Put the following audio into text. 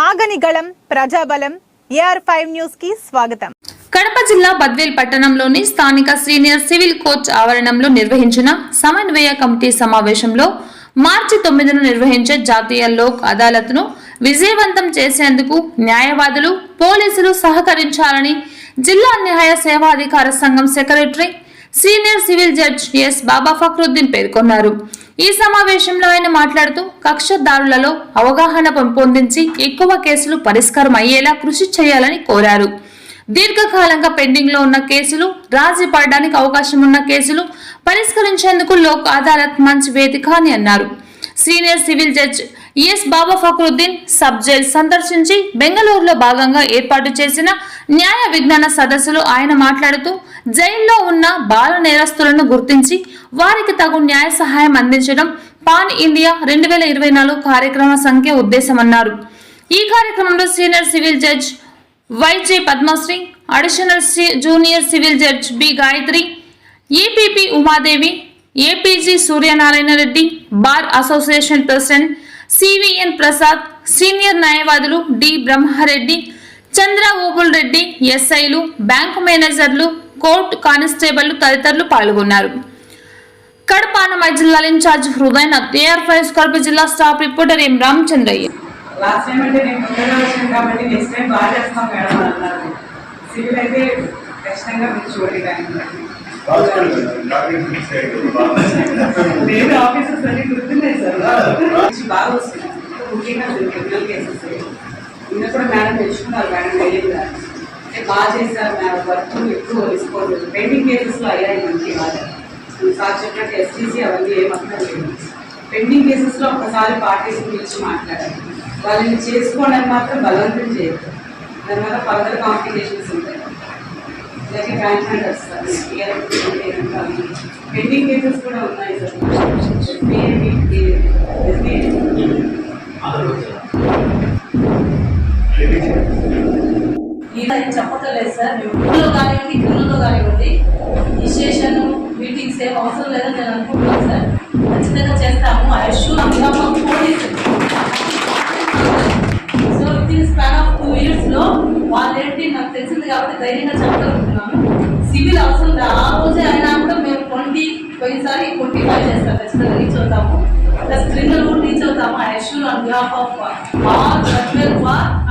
ఆగనిగళం గళం ప్రజాబలం AR five న్యూస్కి స్వాగతం. కడప జిల్లా బద్వేల్ పట్టణంలోని స్థానిక సీనియర్ సివిల్ కోచ్ ఆవరణంలో నిర్వహించిన సమన్వయ కమిటీ సమావేశంలో మార్చి తొమ్మిదిన నిర్వహించే జాతీయ లోక్ అదాలత్ను విజయవంతం చేసేందుకు న్యాయవాదులు పోలీసులు సహకరించాలని జిల్లా న్యాయ సేవాధికార సంఘం secretary senior civil judge S Baba Fakruddin పేర్కొన్నారు. ఈ సమావేశంలో ఆయన మాట్లాడుతూ కక్షదారులలో అవగాహన పెంపొందించి ఎక్కువ కేసులు పరిష్కారం అయ్యేలా కృషి చేయాలని కోరారు. దీర్ఘకాలంగా పెండింగ్లో ఉన్న కేసులు రాజీ పడడానికి అవకాశం ఉన్న కేసులు పరిష్కరించేందుకు లోక్ అదాలత్ మంచి వేదిక అని అన్నారు. Senior civil judge S Baba Fakruddin sub jail సందర్శించి బెంగళూరులో భాగంగా ఏర్పాటు చేసిన న్యాయ విజ్ఞాన సదస్సులో ఆయన మాట్లాడుతూ జైల్లో ఉన్న బాల నేరస్తులను గుర్తించి వారికి తగు న్యాయ సహాయం అందించడం పాన్ ఇండియా రెండు వేల ఇరవై నాలుగు కార్యక్రమ సంఖ్య ఉద్దేశమన్నారు. ఈ కార్యక్రమంలో senior civil judge YJ Padmasri additional C- junior civil judge B Gayatri APP Umadevi APG Suryanarayana Reddy bar association president CVN Prasad senior న్యాయవాదులు డి బ్రహ్మారెడ్డి చంద్ర ఓబుల్ రెడ్డి ఎస్ఐలు బ్యాంకు మేనేజర్లు కోర్టు కానిస్టేబుల్ తదితరులు పాల్గొన్నారు. కడప అన్నమయ్య జిల్లా ఇన్ఛార్జ్ ఏఆర్ ఫైవ్ కడప జిల్లా staff reporter M Ramachandraiah. Last time అంటే నేను ముందుగా వచ్చాను కాబట్టి నెక్స్ట్ టైం బాగా చేస్తాం మేడం అని అన్నారు. సివిల్ అయితే ఖచ్చితంగా మీరు చూడండి వేరే ఆఫీసర్స్ అన్ని గుర్తున్నాయి సార్. నుంచి బాగా వస్తుంది. ముఖ్యంగా క్రిమినల్ కేసెస్ నిన్న కూడా మేడం తెచ్చుకున్నారు మేడం వెళ్ళింది అంటే బాగా చేశారు మేడం. వర్క్ ఎక్కువ తీసుకోలేదు పెండింగ్ కేసెస్లో అయ్యాయి మంచి బాగా. సార్ చెప్పినట్టు ఎస్టీసీ అవన్నీ ఏమన్నా లేదు. పెండింగ్ కేసెస్లో ఒకసారి పార్టీస్ పిలిచి మాట్లాడాలి వాళ్ళని చేసుకోవడానికి మాత్రం బలవంతం చేయదు దానివల్ల ఫర్దర్ కాంప్లికేషన్స్ ఉంటాయి. ఇలాగే బ్యాంక్ హండర్స్ పెండింగ్ కేసెస్ కూడా ఉన్నాయి సార్. ఎస్బీఐ ఇలా చెప్పట్లేదు సార్. ఊళ్ళో కానివ్వండి గుళ్ళలో కానివ్వండి ఇనిషియేషన్ మీటింగ్స్ ఏం అవసరం లేదని నేను అనుకుంటున్నాను సార్. ఖచ్చితంగా చేస్తాము. I sure police so with in span of two ఇయర్స్లో వాళ్ళేంటి? నాకు తెలిసింది కాబట్టి ధైర్యంగా చెప్పగలుగుతున్నాను. సివిల్ అవసరం లేదు ఆ రోజే అయినా కూడా మేము ట్వంటీ పోయినసారి ట్వంటీ ఫైవ్ చేస్తాం ఖచ్చితంగా రీచ్ అవుతాము. ప్లస్ క్రిమినల్ కూడా రీచ్ అవుతాము. I assure on behalf of all for